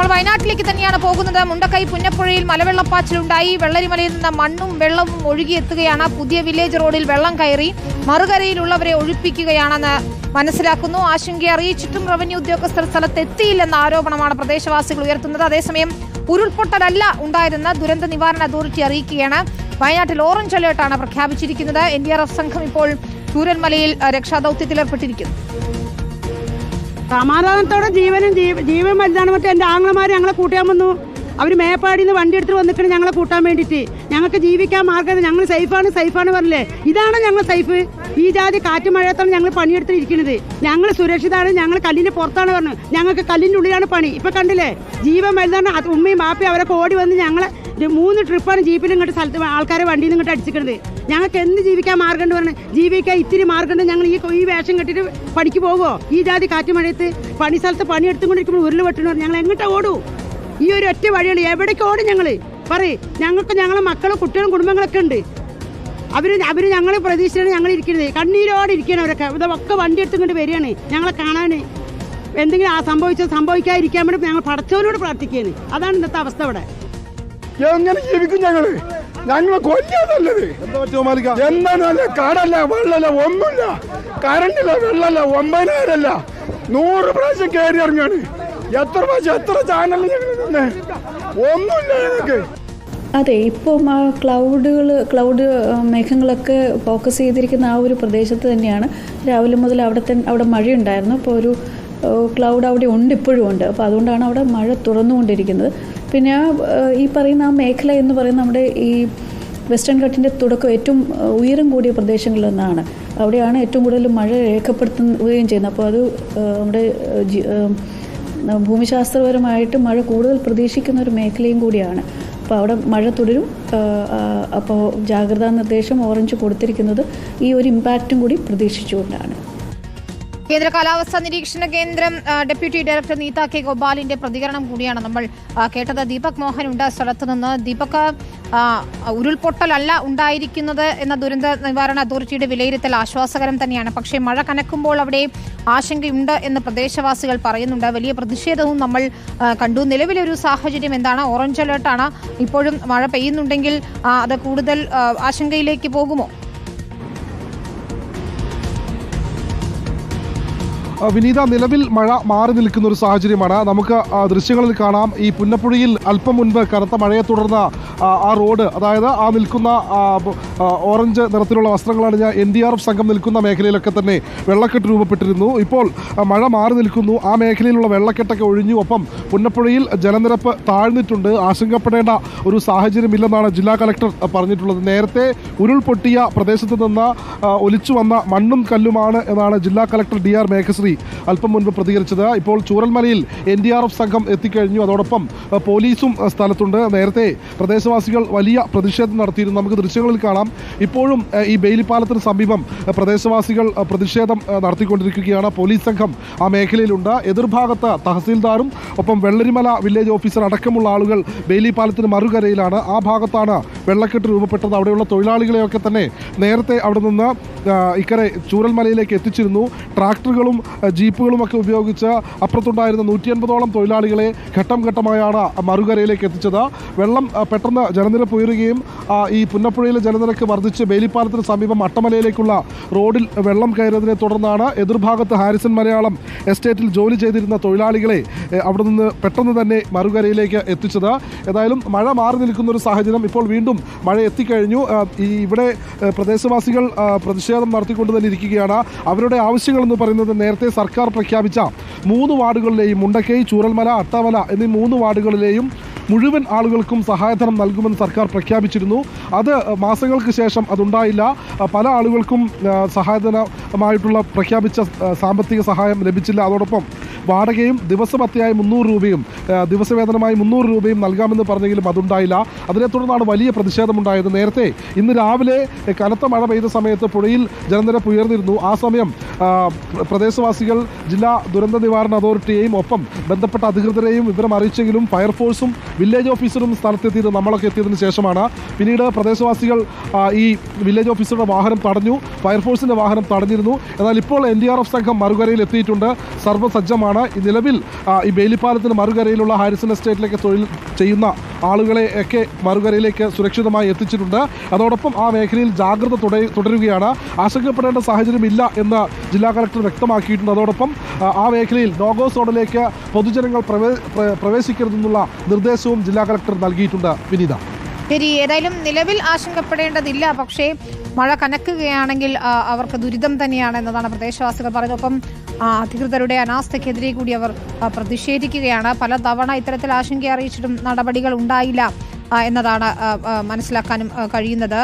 നമ്മൾ വയനാട്ടിലേക്ക് തന്നെയാണ് പോകുന്നത്. മുണ്ടക്കൈ പുന്നപ്പുഴയിൽ മലവെള്ളപ്പാച്ചിലുണ്ടായി. വെള്ളരിമലയിൽ നിന്ന് മണ്ണും വെള്ളവും ഒഴുകിയെത്തുകയാണ് പുതിയ വില്ലേജ് റോഡിൽ വെള്ളം കയറി മറുകരയിലുള്ളവരെ ഒഴിപ്പിക്കുകയാണെന്ന് മനസ്സിലാക്കുന്നു. ആശങ്ക അറിയിച്ചിട്ടും റവന്യൂ ഉദ്യോഗസ്ഥർ സ്ഥലത്തെത്തിയില്ലെന്ന ആരോപണമാണ് പ്രദേശവാസികൾ ഉയർത്തുന്നത്. അതേസമയം ഉരുൾപൊട്ടലല്ല ഉണ്ടായതെന്ന് ദുരന്ത നിവാരണ അതോറിറ്റി അറിയിക്കുകയാണ്. വയനാട്ടിൽ ഓറഞ്ച് അലേർട്ടാണ് പ്രഖ്യാപിച്ചിരിക്കുന്നത്. എൻ സംഘം ഇപ്പോൾ ചൂരന്മലയിൽ രക്ഷാദൌത്യത്തിലേർപ്പെട്ടിരിക്കുന്നു സമാധാനത്തോടെ ജീവനും ജീവ- ജീവൻ വലുതാണ്. മറ്റേ എന്റെ ആങ്ങളമാർ ഞങ്ങളെ കൂട്ടാൻ വന്നു. അവർ മേപ്പാടിയിൽ നിന്ന് വണ്ടി എടുത്തിട്ട് വന്നിട്ട് ഞങ്ങളെ കൂട്ടാൻ വേണ്ടിയിട്ട്. ഞങ്ങൾക്ക് ജീവിക്കാൻ മാർഗം ഞങ്ങൾ സേഫാണ് സേഫാണ് പറഞ്ഞില്ലേ? ഇതാണ് ഞങ്ങൾ സേഫ്? ഈ ജാതി കാറ്റ് മഴയത്താണ് ഞങ്ങൾ പണിയെടുത്തിരിക്കുന്നത് ഞങ്ങൾ സുരക്ഷിതമാണ് ഞങ്ങൾ കല്ലിന്റെ പുറത്താണ് പറഞ്ഞു ഞങ്ങൾക്ക് കല്ലിന്റെ ഉള്ളിലാണ് പണി. ഇപ്പം കണ്ടില്ലേ? ജീവൻ വലുതാണ് ഉമ്മയും ബാപ്പയും അവരൊക്കെ ഓടി വന്ന് ഞങ്ങളെ മൂന്ന് ട്രിപ്പാണ് ജീപ്പിൽ ഇങ്ങോട്ട് സ്ഥലത്ത് ആൾക്കാരെ വണ്ടിയിൽ ഇങ്ങോട്ട് അടിച്ചിക്കുന്നത് ഞങ്ങൾക്ക് എന്ത് ജീവിക്കാൻ മാർഗമുണ്ട് പറഞ്ഞു ജീവിക്കാൻ ഇത്തിരി മാർഗമുണ്ട് ഞങ്ങൾ ഈ ഈ വേഷം കെട്ടിട്ട് പണിക്ക് പോകുമോ ഈ ജാതി കാറ്റ് മഴയത്ത് പണി സ്ഥലത്ത് പണി എടുത്തുകൊണ്ടിരിക്കുമ്പോൾ ഉരുൾ വെട്ടണ ഞങ്ങൾ എങ്ങോട്ടാ ഓടൂ? ഈ ഒരു ഒറ്റ വഴിയാണ് എവിടേക്ക് ഓടും ഞങ്ങൾ പറയ്. ഞങ്ങൾക്ക് ഞങ്ങളെ മക്കളും കുട്ടികളും കുടുംബങ്ങളൊക്കെ ഉണ്ട്. അവർ അവർ ഞങ്ങൾ പ്രതീക്ഷിച്ചാണ് ഞങ്ങൾ ഇരിക്കുന്നത് കണ്ണീരോടെ ഇരിക്കണം അവരൊക്കെ. ഇതൊക്കെ വണ്ടി എടുത്തുകൊണ്ട് വരികയാണ്. ഞങ്ങളെ കാണാൻ എന്തെങ്കിലും ആ സംഭവിച്ചത് സംഭവിക്കാതിരിക്കാൻ വേണ്ടി ഞങ്ങൾ പടച്ചവനോട് പ്രാർത്ഥിക്കുകയാണ്. അതാണ് ഇന്നത്തെ അവസ്ഥ ഇവിടെ. എങ്ങനെ ജീവിക്കും ഞങ്ങൾ? ഞങ്ങളെ കൊല്ലാതല്ലത് എന്താണ് കടല്ല വെള്ളല്ല ഒന്നുമില്ല. കറണ്ടില്ല വെള്ളല്ല ഒമ്പതിനായിരല്ല. നൂറ് പ്രാവശ്യം കയറി ഇറങ്ങാണ്. എത്ര പ്രാവശ്യം എത്ര ചാനലിൽ ഞങ്ങൾ ഒന്നുമില്ല ഞങ്ങൾക്ക്. അതെ ഇപ്പം ആ ക്ലൗഡുകൾ ക്ലൗഡ് മേഘങ്ങളൊക്കെ ഫോക്കസ് ചെയ്തിരിക്കുന്ന ആ ഒരു പ്രദേശത്ത് തന്നെയാണ്. രാവിലെ മുതൽ അവിടെ തന്നെ അവിടെ മഴയുണ്ടായിരുന്നു. അപ്പോൾ ഒരു ക്ലൗഡ് അവിടെ ഉണ്ട് ഇപ്പോഴും ഉണ്ട്. അപ്പോൾ അതുകൊണ്ടാണ് അവിടെ മഴ തുറന്നുകൊണ്ടിരിക്കുന്നത്. പിന്നെ ആ ഈ പറയുന്ന ആ മേഖല എന്ന് പറയുന്ന നമ്മുടെ ഈ വെസ്റ്റേൺ ഘട്ടിന്റെ തുടക്കം ഏറ്റവും ഉയരം കൂടിയ പ്രദേശങ്ങളിലൊന്നാണ് അവിടെയാണ് ഏറ്റവും കൂടുതൽ മഴ രേഖപ്പെടുത്തുകയും ചെയ്യുന്നത്. അപ്പോൾ അത് നമ്മുടെ ഭൂമിശാസ്ത്രപരമായിട്ട് മഴ കൂടുതൽ പ്രതീക്ഷിക്കുന്ന ഒരു മേഖലയും കൂടിയാണ്. അപ്പോൾ അവിടെ മഴ തുടരും. അപ്പോൾ ജാഗ്രതാ നിർദ്ദേശം ഓറഞ്ച് കൊടുത്തിരിക്കുന്നത് ഈ ഒരു ഇമ്പാക്റ്റും കൂടി പ്രതീക്ഷിച്ചുകൊണ്ടാണ്. കേന്ദ്ര കാലാവസ്ഥാ നിരീക്ഷണ കേന്ദ്രം ഡെപ്യൂട്ടി ഡയറക്ടർ നീത കെ. ഗോപാലിന്റെ പ്രതികരണം കൂടിയാണ് നമ്മൾ കേട്ടത്. ദീപക് മോഹൻ ഉണ്ട് സ്ഥലത്ത് നിന്ന്. ദീപക് ഉരുൾപൊട്ടലല്ല ഉണ്ടായിരിക്കുന്നത് എന്ന ദുരന്ത നിവാരണ അതോറിറ്റിയുടെ വിലയിരുത്തൽ ആശ്വാസകരം തന്നെയാണ്. പക്ഷേ മഴ കനക്കുമ്പോൾ അവിടെ ആശങ്കയുണ്ട് എന്ന് പ്രദേശവാസികൾ പറയുന്നുണ്ട്. വലിയ പ്രതിഷേധവും നമ്മൾ കണ്ടു. നിലവിലെ ഒരു സാഹചര്യം എന്താണ്? ഓറഞ്ച് അലേർട്ടാണ്. ഇപ്പോഴും മഴ പെയ്യുന്നുണ്ടെങ്കിൽ അത് കൂടുതൽ ആശങ്കയിലേക്ക് പോകുമോ? വിനീത നിലവിൽ മഴ മാറി നിൽക്കുന്ന ഒരു സാഹചര്യമാണ്. നമുക്ക് ദൃശ്യങ്ങളിൽ കാണാം. ഈ പുന്നപ്പുഴയിൽ അല്പം മുൻപ് കനത്ത മഴയെ തുടർന്ന് ആ, റോഡ് അതായത് ആ നിൽക്കുന്ന ഓറഞ്ച് നിറത്തിലുള്ള വസ്ത്രങ്ങളാണ് ഞാൻ എൻ ഡി ആർ എഫ് സംഘം നിൽക്കുന്ന മേഖലയിലൊക്കെ തന്നെ വെള്ളക്കെട്ട് രൂപപ്പെട്ടിരുന്നു. ഇപ്പോൾ മഴ മാറി നിൽക്കുന്നു. ആ മേഖലയിലുള്ള വെള്ളക്കെട്ടൊക്കെ ഒഴിഞ്ഞു. ഒപ്പം പുന്നപ്പുഴയിൽ ജലനിരപ്പ് താഴ്ന്നിട്ടുണ്ട്. ആശങ്കപ്പെടേണ്ട ഒരു സാഹചര്യമില്ലെന്നാണ് ജില്ലാ കലക്ടർ പറഞ്ഞിട്ടുള്ളത്. നേരത്തെ ഉരുൾപൊട്ടിയ പ്രദേശത്ത് നിന്ന് ഒലിച്ചു വന്ന മണ്ണും കല്ലുമാണ് എന്നാണ് ജില്ലാ കലക്ടർ ഡി ആർ മേഘശ്രീ അല്പം മുൻപ് പ്രതികരിച്ചത്. ഇപ്പോൾ ചൂരൽമലയിൽ എൻ ഡി ആർ എഫ് സംഘം എത്തിക്കഴിഞ്ഞു. അതോടൊപ്പം പോലീസും സ്ഥലത്തുണ്ട്. നേരത്തെ പ്രദേശവാസികൾ വലിയ പ്രതിഷേധം നടത്തിയിരുന്നു. നമുക്ക് ദൃശ്യങ്ങളിൽ കാണാം. ഇപ്പോഴും ഈ ബെയിലിപ്പാലത്തിന് സമീപം പ്രദേശവാസികൾ പ്രതിഷേധം നടത്തിക്കൊണ്ടിരിക്കുകയാണ്. പോലീസ് സംഘം ആ മേഖലയിലുണ്ട്. എതിർഭാഗത്ത് തഹസീൽദാറും ഒപ്പം വെള്ളരിമല വില്ലേജ് ഓഫീസർ അടക്കമുള്ള ആളുകൾ ബെയിലിപ്പാലത്തിന് മറുകരയിലാണ്. ആ ഭാഗത്താണ് വെള്ളക്കെട്ട് രൂപപ്പെട്ടത്. അവിടെയുള്ള തൊഴിലാളികളെയൊക്കെ തന്നെ നേരത്തെ അവിടെ നിന്ന് ഇക്കരെ ചൂരൽമലയിലേക്ക് എത്തിച്ചിരുന്നു. ട്രാക്ടറുകളും ജീപ്പുകളും ഒക്കെ ഉപയോഗിച്ച് അപ്പുറത്തുണ്ടായിരുന്ന നൂറ്റി അൻപതോളം തൊഴിലാളികളെ ഘട്ടം ഘട്ടമായാണ് മറുകരയിലേക്ക് എത്തിച്ചത്. വെള്ളം പെട്ടെന്ന് ജലനിരപ്പ് ഉയരുകയും ഈ പുന്നപ്പുഴയിലെ ജലനിരക്ക് വർദ്ധിച്ച് ബേലിപ്പാലത്തിന് സമീപം അട്ടമലയിലേക്കുള്ള റോഡിൽ വെള്ളം കയറിയതിനെ തുടർന്നാണ് എതിർഭാഗത്ത് ഹാരിസൺ മലയാളം എസ്റ്റേറ്റിൽ ജോലി ചെയ്തിരുന്ന തൊഴിലാളികളെ അവിടെ നിന്ന് പെട്ടെന്ന് തന്നെ മറുകരയിലേക്ക് എത്തിച്ചത്. ഏതായാലും മഴ മാറി നിൽക്കുന്ന ഒരു സാഹചര്യം ഇപ്പോൾ വീണ്ടും മഴ എത്തിക്കഴിഞ്ഞു. ഈ ഇവിടെ പ്രദേശവാസികൾ ആ, പ്രതിഷേധം നടത്തിക്കൊണ്ട് തന്നെ ഇരിക്കുകയാണ്. അവരുടെ ആവശ്യങ്ങൾ എന്ന് പറയുന്നത് നേരത്തെ സർക്കാർ പ്രഖ്യാപിച്ച മൂന്ന് വാർഡുകളിലെയും മുണ്ടക്കൈ ചൂരൽമല അട്ടമല എന്നീ മൂന്ന് വാർഡുകളിലെയും മുഴുവൻ ആളുകൾക്കും സഹായധനം നൽകുമെന്ന് സർക്കാർ പ്രഖ്യാപിച്ചിരുന്നു. അത് മാസങ്ങൾക്ക് ശേഷം അതുണ്ടായില്ല. പല ആളുകൾക്കും സഹായധനമായിട്ടുള്ള പ്രഖ്യാപിച്ച സാമ്പത്തിക സഹായം ലഭിച്ചില്ല. അതോടൊപ്പം വാടകയും ദിവസഭത്തയായി മുന്നൂറ് രൂപയും ദിവസവേതനമായി മുന്നൂറ് രൂപയും നൽകാമെന്ന് പറഞ്ഞെങ്കിലും അതുണ്ടായില്ല. അതിനെ തുടർന്നാണ് വലിയ പ്രതിഷേധമുണ്ടായത്. നേരത്തെ ഇന്ന് രാവിലെ കനത്ത മഴ പെയ്ത സമയത്ത് പുഴയിൽ ജലനിരപ്പ് ഉയർന്നിരുന്നു. ആ സമയം പ്രദേശവാസികൾ ജില്ലാ ദുരന്ത നിവാരണ അതോറിറ്റിയെയും ഒപ്പം ബന്ധപ്പെട്ട അധികൃതരെയും വിവരം അറിയിച്ചെങ്കിലും ഫയർഫോഴ്സും വില്ലേജ് ഓഫീസറും സ്ഥലത്തെത്തിയത് നമ്മളൊക്കെ എത്തിയതിനു ശേഷമാണ്. പിന്നീട് പ്രദേശവാസികൾ ഈ വില്ലേജ് ഓഫീസറുടെ വാഹനം തടഞ്ഞു. ഫയർഫോഴ്സിന്റെ വാഹനം തടഞ്ഞിരുന്നു. എന്നാൽ ഇപ്പോൾ എൻ ഡി ആർ എഫ് സംഘം മറുകരയിൽ എത്തിയിട്ടുണ്ട്. സർവസജ്ജമാണ്. ഈ നിലവിൽ ഈ ബെയിലിപ്പാലത്തിന് മറുകരയിലുള്ള ഹാരിസൺ എസ്റ്റേറ്റിലേക്ക് തൊഴിൽ ചെയ്യുന്ന ആളുകളെ ഒക്കെ മറുകരയിലേക്ക് സുരക്ഷിതമായി എത്തിച്ചിട്ടുണ്ട്. അതോടൊപ്പം ആ മേഖലയിൽ ജാഗ്രത തുടരുകയാണ്. ആശങ്കപ്പെടേണ്ട സാഹചര്യമില്ല എന്ന് ജില്ലാ കളക്ടർ വ്യക്തമാക്കിയിട്ടുണ്ട്. അതോടൊപ്പം ആ, മേഖലയിൽ നോഗോ സോണിലേക്ക് പൊതുജനങ്ങൾ പ്രവേ പ്രവേശിക്കരുതെന്നുള്ള നിർദ്ദേശവും ജില്ലാ കളക്ടർ നൽകിയിട്ടുണ്ട്. വിനീത. ശരി ഏതായാലും നിലവിൽ ആശങ്കപ്പെടേണ്ടതില്ല. പക്ഷേ മഴ കനക്കുകയാണെങ്കിൽ അവർക്ക് ദുരിതം തന്നെയാണ് എന്നതാണ് പ്രദേശവാസികൾ പറയുന്നത്. ഒപ്പം അധികൃതരുടെ അനാസ്ഥയ്ക്കെതിരെ കൂടി അവർ പ്രതിഷേധിക്കുകയാണ്. പല തവണ ഇത്തരത്തിൽ ആശങ്ക അറിയിച്ചിട്ടും നടപടികൾ ഉണ്ടായില്ല എന്നതാണ് മനസ്സിലാക്കാനും കഴിയുന്നത്.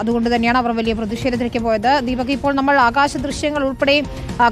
അതുകൊണ്ട് തന്നെയാണ് അവർ വലിയ പ്രതിഷേധത്തിലേക്ക് പോയത്. ദീപക് ഇപ്പോൾ നമ്മൾ ആകാശ ദൃശ്യങ്ങൾ ഉൾപ്പെടെ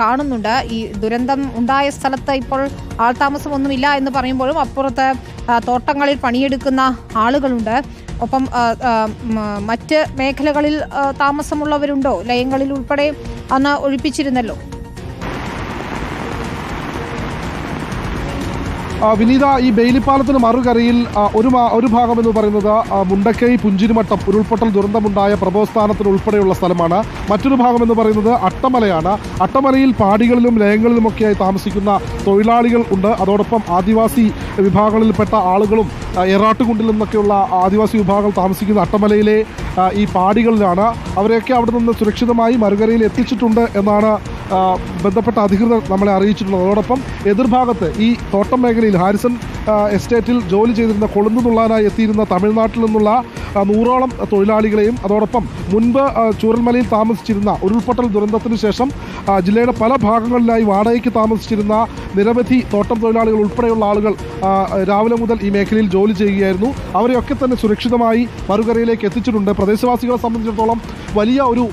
കാണുന്നുണ്ട്. ഈ ദുരന്തം ഉണ്ടായ സ്ഥലത്ത് ഇപ്പോൾ ആൾതാമസമൊന്നുമില്ല എന്ന് പറയുമ്പോഴും അപ്പുറത്ത് തോട്ടങ്ങളിൽ പണിയെടുക്കുന്ന ആളുകളുണ്ട്. ഒപ്പം മറ്റ് മേഖലകളിൽ താമസമുള്ളവരുണ്ടോ? ലയങ്ങളിൽ ഉൾപ്പെടെ അന്ന് ഒഴിപ്പിച്ചിരുന്നല്ലോ. വിനീത ഈ ബെയിലിപ്പാലത്തിന് മറുകരയിൽ ഒരു ഒരു ഭാഗം എന്ന് പറയുന്നത് മുണ്ടക്കൈ പുഞ്ചിരിമട്ടം ഉരുൾപൊട്ടൽ ദുരന്തമുണ്ടായ പ്രഭവസ്ഥാനത്തിന് ഉൾപ്പെടെയുള്ള സ്ഥലമാണ്. മറ്റൊരു ഭാഗം എന്ന് പറയുന്നത് അട്ടമലയാണ്. അട്ടമലയിൽ പാടികളിലും ലയങ്ങളിലുമൊക്കെയായി താമസിക്കുന്ന തൊഴിലാളികൾ ഉണ്ട്. അതോടൊപ്പം ആദിവാസി വിഭാഗങ്ങളിൽപ്പെട്ട ആളുകളും എറാട്ടുകുണ്ടിൽ നിന്നൊക്കെയുള്ള ആദിവാസി വിഭാഗങ്ങൾ താമസിക്കുന്ന അട്ടമലയിലെ ഈ പാടികളിലാണ്. അവരെയൊക്കെ അവിടെ നിന്ന് സുരക്ഷിതമായി മറുകരയിൽ എത്തിച്ചിട്ടുണ്ട് എന്നാണ് ബന്ധപ്പെട്ട അധികൃതർ നമ്മളെ അറിയിച്ചിട്ടുള്ളത്. അതോടൊപ്പം എതിർഭാഗത്ത് ഈ തോട്ടം മേഖലയിൽ ഹാരിസൺ എസ്റ്റേറ്റിൽ ജോലി ചെയ്തിരുന്ന കൊളുന്നു നുള്ളാനായി എത്തിയിരുന്ന തമിഴ്നാട്ടിൽ നിന്നുള്ള നൂറോളം തൊഴിലാളികളെയും അതോടൊപ്പം മുൻപ് ചൂരൽമലയിൽ താമസിച്ചിരുന്ന ഉരുൾപൊട്ടൽ ദുരന്തത്തിന് ശേഷം ജില്ലയുടെ പല ഭാഗങ്ങളിലായി വാടകയ്ക്ക് താമസിച്ചിരുന്ന നിരവധി തോട്ടം തൊഴിലാളികൾ ഉൾപ്പെടെയുള്ള ആളുകൾ രാവിലെ മുതൽ ഈ മേഖലയിൽ ജോലി ചെയ്യുകയായിരുന്നു. അവരെയൊക്കെ തന്നെ സുരക്ഷിതമായി മറുകരയിലേക്ക് എത്തിച്ചിട്ടുണ്ട്. പ്രദേശവാസികളെ സംബന്ധിച്ചിടത്തോളം വലിയ ഒരു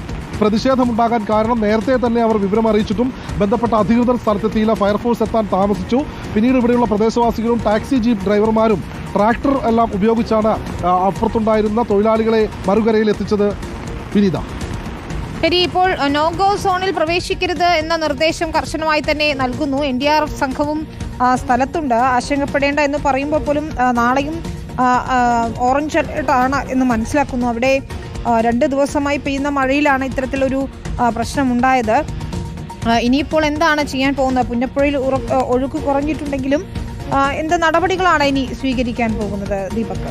പ്രതിഷേധമുണ്ടാകാൻ കാരണം നേരത്തെ തന്നെ അവർ വിവരം അറിയിച്ചിട്ടും ബന്ധപ്പെട്ട അധികൃതർ സ്ഥലത്തെത്തിയില്ല. ഫയർഫോഴ്സ് എത്താൻ താമസിച്ചു. പിന്നീട് ഇവിടെയുള്ള പ്രദേശവാസികളും ടാക്സി ജീപ്പ് ഡ്രൈവർമാരും ട്രാക്ടർ എല്ലാം ഉപയോഗിച്ചാണ് അപ്പുറത്തുണ്ടായിരുന്ന തൊഴിലാളികളെ മറുകരയിൽ എത്തിച്ചത് വിനീത. ശരി ഇപ്പോൾ നോ ഗോ സോണിൽ പ്രവേശിക്കരുത് എന്ന നിർദ്ദേശം കർശനമായി തന്നെ നൽകുന്നു. എൻ ഡി ആർ എഫ് സംഘവും സ്ഥലത്തുണ്ട്. ആശങ്കപ്പെടേണ്ട എന്ന് പറയുമ്പോൾ പോലും നാളെയും ഓറഞ്ച് അലർട്ടാണ് എന്ന് മനസ്സിലാക്കുന്നു. അവിടെ രണ്ട് ദിവസമായി പെയ്യുന്ന മഴയിലാണ് ഇത്തരത്തിലൊരു പ്രശ്നമുണ്ടായത്. ഇനിയിപ്പോൾ എന്താണ് ചെയ്യാൻ പോകുന്നത്? പുന്നപ്പുഴയിൽ ഒഴുക്ക് കുറഞ്ഞിട്ടുണ്ടെങ്കിലും എന്ത് നടപടികളാണ് ഇനി സ്വീകരിക്കാൻ പോകുന്നത് ദീപക്?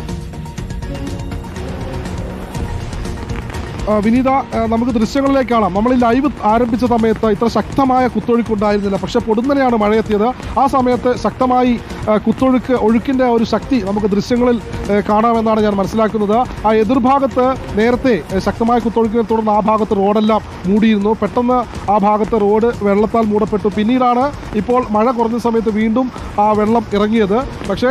വിനീത നമുക്ക് ദൃശ്യങ്ങളിലേക്ക് കാണാം. നമ്മൾ ഈ ലൈവ് ആരംഭിച്ച സമയത്ത് ഇത്ര ശക്തമായ കുത്തൊഴുക്കുണ്ടായിരുന്നില്ല. പക്ഷെ പൊടുന്നനെയാണ് മഴയെത്തിയത്. ആ സമയത്ത് ശക്തമായി കുത്തൊഴുക്ക് ഒഴുക്കിന്റെ ഒരു ശക്തി നമുക്ക് ദൃശ്യങ്ങളിൽ കാണാമെന്നാണ് ഞാൻ മനസ്സിലാക്കുന്നത്. ആ എതിർഭാഗത്ത് നേരത്തെ ശക്തമായ കുത്തൊഴുക്കിനെ തുടർന്ന് ആ ഭാഗത്ത് റോഡെല്ലാം മൂടിയിരുന്നു. പെട്ടെന്ന് ആ ഭാഗത്ത് റോഡ് വെള്ളത്താൽ മൂടപ്പെട്ടു. പിന്നീടാണ് ഇപ്പോൾ മഴ കുറഞ്ഞ സമയത്ത് വീണ്ടും ആ വെള്ളം ഇറങ്ങിയത്. പക്ഷേ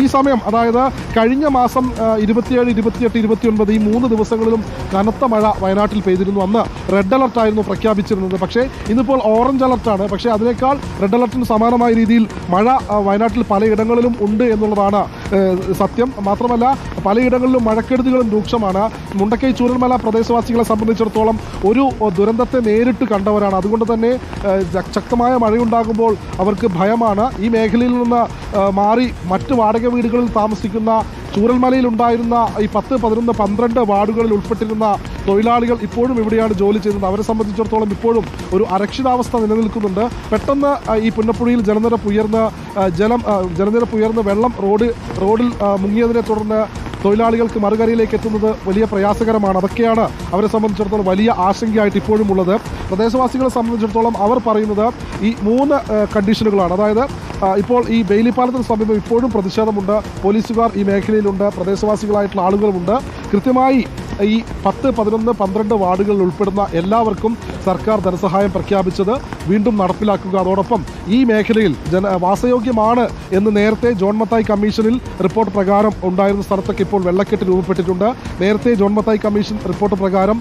ഈ സമയം അതായത് കഴിഞ്ഞ മാസം ഇരുപത്തിയേഴ് ഇരുപത്തിയെട്ട് ഇരുപത്തിയൊൻപത് ഈ മൂന്ന് ദിവസങ്ങളിലും കനത്ത മഴ വയനാട്ടിൽ പെയ്തിരുന്നു. അന്ന് റെഡ് അലർട്ട് ആയിരുന്നു പ്രഖ്യാപിച്ചിരുന്നത്. പക്ഷേ ഇന്നിപ്പോൾ ഓറഞ്ച് അലർട്ടാണ്. പക്ഷേ അതിനേക്കാൾ റെഡ് അലർട്ടിന് സമാനമായ രീതിയിൽ മഴ ആ, വയനാട്ടിൽ പലയിടങ്ങളിലും ഉണ്ട് എന്നുള്ളതാണ് സത്യം. മാത്രമല്ല പലയിടങ്ങളിലും മഴക്കെടുതികളും രൂക്ഷമാണ്. മുണ്ടക്കൈ ചൂരൽമല പ്രദേശവാസികളെ സംബന്ധിച്ചിടത്തോളം ഒരു ദുരന്തത്തെ നേരിട്ട് കണ്ടവരാണ്. അതുകൊണ്ട് തന്നെ ശക്തമായ മഴയുണ്ടാകുമ്പോൾ അവർക്ക് ഭയമാണ്. ഈ മേഖലയിൽ നിന്ന് മാറി മറ്റ് വാടക വീടുകളിൽ താമസിക്കുന്ന ചൂരൽമലയിൽ ഉണ്ടായിരുന്ന ഈ പത്ത് പതിനൊന്ന് പന്ത്രണ്ട് വാർഡുകളിൽ ഉൾപ്പെട്ടിരുന്ന തൊഴിലാളികൾ ഇപ്പോഴും ഇവിടെയാണ് ജോലി ചെയ്യുന്നത്. അവരെ സംബന്ധിച്ചിടത്തോളം ഇപ്പോഴും ഒരു അരക്ഷിതാവസ്ഥ നിലനിൽക്കുന്നുണ്ട്. പെട്ടെന്ന് ഈ പുന്നപ്പുഴയിൽ ജലനിരപ്പ് ഉയർന്ന് ജലം ജലനിരപ്പ് ഉയർന്ന് വെള്ളം റോഡ് റോഡിൽ മുങ്ങിയതിനെ തുടർന്ന് തൊഴിലാളികൾക്ക് മറുകരയിലേക്ക് എത്തുന്നത് വലിയ പ്രയാസകരമാണ്. അതൊക്കെയാണ് അവരെ സംബന്ധിച്ചിടത്തോളം വലിയ ആശങ്കയായിട്ട് ഇപ്പോഴും ഉള്ളത്. പ്രദേശവാസികളെ സംബന്ധിച്ചിടത്തോളം അവർ പറയുന്നത് ഈ മൂന്ന് കണ്ടീഷനുകളാണ്. അതായത് ഇപ്പോൾ ഈ ബെയിലി പാലത്തിന് സമീപം ഇപ്പോഴും പ്രതിഷേധമുണ്ട്. പോലീസുകാർ ഈ മേഖലയിലുണ്ട്. പ്രദേശവാസികളായിട്ടുള്ള ആളുകളുമുണ്ട്. കൃത്യമായി ഈ പത്ത് പതിനൊന്ന് പന്ത്രണ്ട് വാർഡുകളിൽ ഉൾപ്പെടുന്ന എല്ലാവർക്കും സർക്കാർ ധനസഹായം പ്രഖ്യാപിച്ചത് വീണ്ടും നടപ്പിലാക്കുക. അതോടൊപ്പം ഈ മേഖലയിൽ ജന വാസയോഗ്യമാണ് എന്ന് നേരത്തെ ജോൺ മത്തായി കമ്മീഷനിൽ റിപ്പോർട്ട് പ്രകാരം ഉണ്ടായിരുന്ന സ്ഥലത്തൊക്കെ ഇപ്പോൾ വെള്ളക്കെട്ട് രൂപപ്പെട്ടിട്ടുണ്ട്. നേരത്തെ ജോൺ മത്തായി കമ്മീഷൻ റിപ്പോർട്ട് പ്രകാരം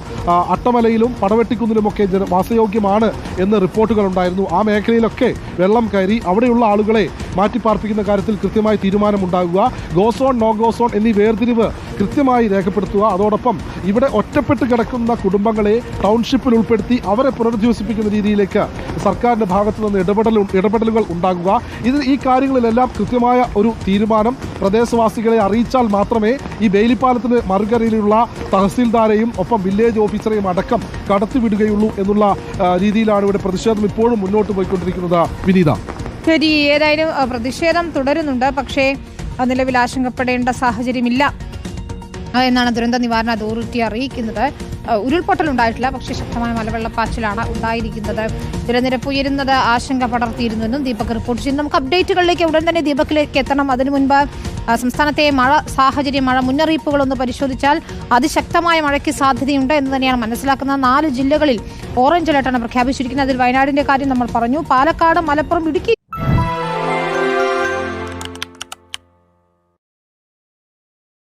അട്ടമലയിലും പടവെട്ടിക്കുന്നിലുമൊക്കെ ജന വാസയോഗ്യമാണ് എന്ന് റിപ്പോർട്ടുകൾ ഉണ്ടായിരുന്നു. ആ മേഖലയിലൊക്കെ വെള്ളം കയറി അവിടെയുള്ള ആളുകളെ മാറ്റിപ്പാർപ്പിക്കുന്ന കാര്യത്തിൽ കൃത്യമായി തീരുമാനമുണ്ടാകുക. ഗോസോൺ നോ ഗോസോൺ എന്നീ വേർതിരിവ് കൃത്യമായി രേഖപ്പെടുത്തുക. അതോടൊപ്പം ഇവിടെ ഒറ്റപ്പെട്ട് കിടക്കുന്ന കുടുംബങ്ങളെ ടൗൺഷിപ്പിൽ ഉൾപ്പെടുത്തി അവരെ പുനരധിവസിപ്പിക്കുന്ന രീതിയിലേക്ക് സർക്കാരിന്റെ ഭാഗത്തു നിന്ന് ഇടപെടൽ ഇടപെടലുകൾ ഉണ്ടാകുക. ഇത് ഈ കാര്യങ്ങളിലെല്ലാം കൃത്യമായ ഒരു തീരുമാനം പ്രദേശവാസികളെ അറിയിച്ചാൽ മാത്രമേ ഈ ബെയിലിപ്പാലത്തിന് മറുകരയിലുള്ള തഹസീൽദാരെയും ഒപ്പം വില്ലേജ് ഓഫീസറെയും അടക്കം കടത്തിവിടുകയുള്ളൂ എന്നുള്ള രീതിയിലാണ് ഇവിടെ പ്രതിഷേധം ഇപ്പോഴും മുന്നോട്ട് പോയിക്കൊണ്ടിരിക്കുന്നത്. വിനീത. ശരി ഏതായാലും പ്രതിഷേധം തുടരുന്നുണ്ട്. പക്ഷേ നിലവിൽ ആശങ്കപ്പെടേണ്ട സാഹചര്യമില്ല. എന്നാണ് ദുരന്ത നിവാരണ അതോറിറ്റി അറിയിക്കുന്നത്. ഉരുൾപൊട്ടൽ ഉണ്ടായിട്ടില്ല പക്ഷേ ശക്തമായ മലവെള്ളപ്പാച്ചിലാണ് ഉണ്ടായിരിക്കുന്നത്. ജലനിരപ്പ് ഉയരുന്നത് ആശങ്ക പടർത്തിയിരുന്നുവെന്നും ദീപക് റിപ്പോർട്ട് ചെയ്യുന്നു. നമുക്ക് അപ്ഡേറ്റുകളിലേക്ക് ഉടൻ തന്നെ ദീപക്കിലേക്ക് എത്തണം. അതിനു മുൻപ് സംസ്ഥാനത്തെ മഴ സാഹചര്യം മഴ മുന്നറിയിപ്പുകളൊന്ന് പരിശോധിച്ചാൽ അതിശക്തമായ മഴയ്ക്ക് സാധ്യതയുണ്ട് എന്ന് തന്നെയാണ് മനസ്സിലാക്കുന്നത്. നാല് ജില്ലകളിൽ ഓറഞ്ച് അലർട്ടാണ് പ്രഖ്യാപിച്ചിരിക്കുന്നത്. അതിൽ വയനാടിന്റെ കാര്യം നമ്മൾ പറഞ്ഞു. പാലക്കാട് മലപ്പുറം ഇടുക്കി